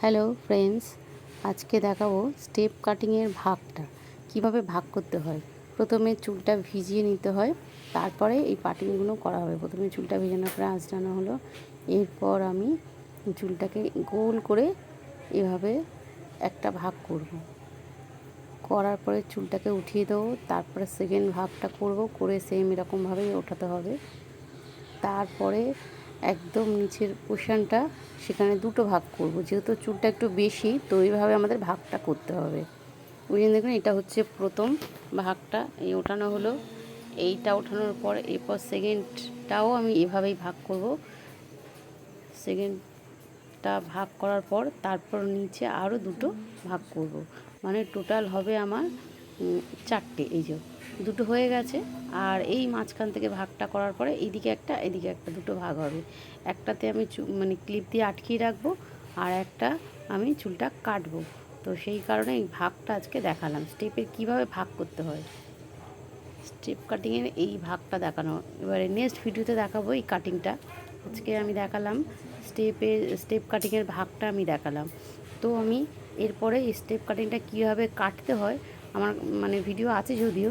Hello friends আজকে দেখাবো step কাটিংয়ের ভাগটা। কীভাবে ভাগ করতে হয়? প্রথমে চুলটা ভিজিয়ে নিতে হয়। তারপরে এই কাটিংগুলো করা হবে। প্রথমে চুলটা ভেজানোর পরে আঁচড়ানো হলো। এরপর আমি চুলটাকে গোল করে এভাবে একটা ভাগ করব। করার পরে চুলটাকে উঠিয়ে দেবো। তারপরে সেকেন্ড ভাগটা করব। করে সেম এরকমভাবেই ওঠাতে হবে। তারপরে একদম নিচের পোর্শনটা সেখানে দুটো ভাগ করব। যেহেতু চুলটা একটু বেশি, তো এইভাবে আমাদের ভাগটা করতে হবে। ওই জন্য দেখুন, এটা হচ্ছে প্রথম ভাগটা। এই ওঠানো হলো। এইটা ওঠানোর পর, এরপর সেকেন্ডটাও আমি এভাবেই ভাগ করব। সেকেন্ডটা ভাগ করার পর, তারপর নিচে আরও দুটো ভাগ করব। মানে টোটাল হবে আমার চারটে, এই যে দুটো হয়ে গেছে। আর এই মাঝখান থেকে ভাগটা করার পরে এইদিকে একটা, এদিকে একটা, দুটো ভাগ হবে। একটাতে আমি মানে ক্লিপ দিয়ে আটকিয়ে রাখব আর একটা আমি চুলটা কাটবো। তো সেই কারণে এই ভাগটা আজকে দেখালাম। স্টেপের কীভাবে ভাগ করতে হয়? স্টেপ কাটিংয়ের এই ভাগটা দেখানো। এবারে নেক্সট ভিডিওতে দেখাবো এই কাটিংটা আজকে আমি দেখালাম স্টেপের স্টেপ কাটিংয়ের ভাগটা আমি দেখালাম। তো আমি এরপরে স্টেপ কাটিংটা কীভাবে কাটতে হয় আমার মানে ভিডিও আছে যদিও।